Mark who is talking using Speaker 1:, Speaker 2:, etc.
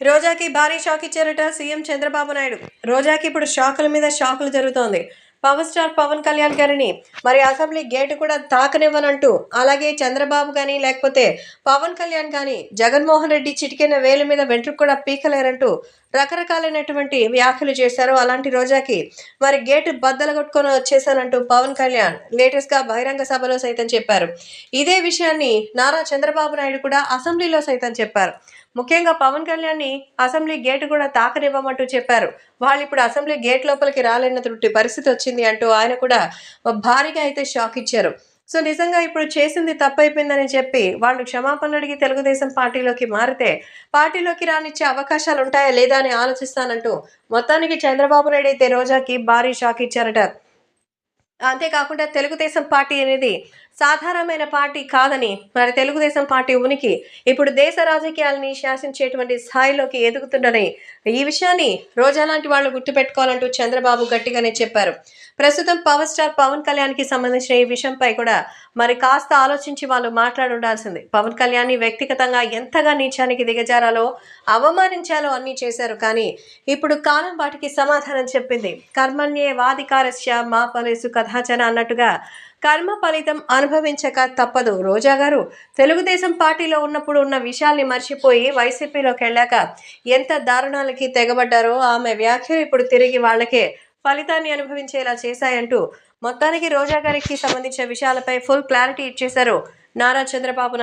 Speaker 1: రోజాకి భారీ షాక్ ఇచ్చారట సీఎం చంద్రబాబు నాయుడు. రోజాకి ఇప్పుడు షాకుల మీద షాకులు జరుగుతోంది. పవర్ స్టార్ పవన్ కళ్యాణ్ గారిని మరి అసెంబ్లీ గేటు కూడా తాకనివ్వనంటూ అలాగే చంద్రబాబు కానీ లేకపోతే పవన్ కళ్యాణ్ కానీ జగన్మోహన్ రెడ్డి చిటికెన వేలు మీద వెంట్రుకు కూడా పీకలేరంటూ రకరకాలైనటువంటి వ్యాఖ్యలు చేశారు. అలాంటి రోజాకి మరి గేటు బద్దలు కొట్టుకొని వచ్చేసానంటూ పవన్ కళ్యాణ్ లేటెస్ట్గా బహిరంగ సభలో సైతం చెప్పారు. ఇదే విషయాన్ని నారా చంద్రబాబు నాయుడు కూడా అసెంబ్లీలో సైతం చెప్పారు. ముఖ్యంగా పవన్ కళ్యాణ్ని అసెంబ్లీ గేటు కూడా తాకనివ్వమంటూ చెప్పారు. వాళ్ళు ఇప్పుడు అసెంబ్లీ గేట్ లోపలికి రాలేనటువంటి పరిస్థితి వచ్చింది అంటూ ఆయన కూడా భారీగా అయితే షాక్ ఇచ్చారు. సో నిజంగా ఇప్పుడు చేసింది తప్పైపోయిందని చెప్పి వాళ్ళు క్షమాపణ అడిగి తెలుగుదేశం పార్టీలోకి మారితే పార్టీలోకి రానిచ్చే అవకాశాలు ఉంటాయా లేదా అని ఆలోచిస్తానంటూ మొత్తానికి చంద్రబాబు నాయుడు అయితే రోజాకి భారీ షాక్ ఇచ్చారట. అంతేకాకుండా తెలుగుదేశం పార్టీ అనేది సాధారణమైన పార్టీ కాదని మరి తెలుగుదేశం పార్టీ ఉనికి ఇప్పుడు దేశ రాజకీయాలని శాసించేటువంటి స్థాయిలోకి ఎదుగుతుందని ఈ విషయాన్ని రోజా లాంటి వాళ్ళు గుర్తుపెట్టుకోవాలంటూ చంద్రబాబు గట్టిగానే చెప్పారు. ప్రస్తుతం పవర్ స్టార్ పవన్ కళ్యాణ్కి సంబంధించిన ఈ విషయంపై కూడా మరి కాస్త ఆలోచించి వాళ్ళు మాట్లాడి ఉండాల్సింది పవన్ కళ్యాణ్ని వ్యక్తిగతంగా ఎంతగా నీచానికి దిగజారాలో అవమానించాలో అన్నీ చేశారు కానీ ఇప్పుడు కాలం వాటికి సమాధానం చెప్పింది. కర్మణ్యే వాధికారస్య మా ఫలేసు కథాచన అన్నట్టుగా కర్మ ఫలితం అనుభవించక తప్పదు రోజా గారు తెలుగుదేశం పార్టీలో ఉన్నప్పుడు ఉన్న విషయాల్ని మర్చిపోయి వైసీపీలోకి వెళ్ళాక ఎంత దారుణాలకి తెగబడ్డారో ఆమె వ్యాఖ్యలు ఇప్పుడు తిరిగి వాళ్ళకే ఫలితాన్ని అనుభవించేలా చేశాయంటూ మొత్తానికి రోజా గారికి సంబంధించిన విషయాలపై ఫుల్ క్లారిటీ ఇచ్చేశారు నారా చంద్రబాబు నాయుడు.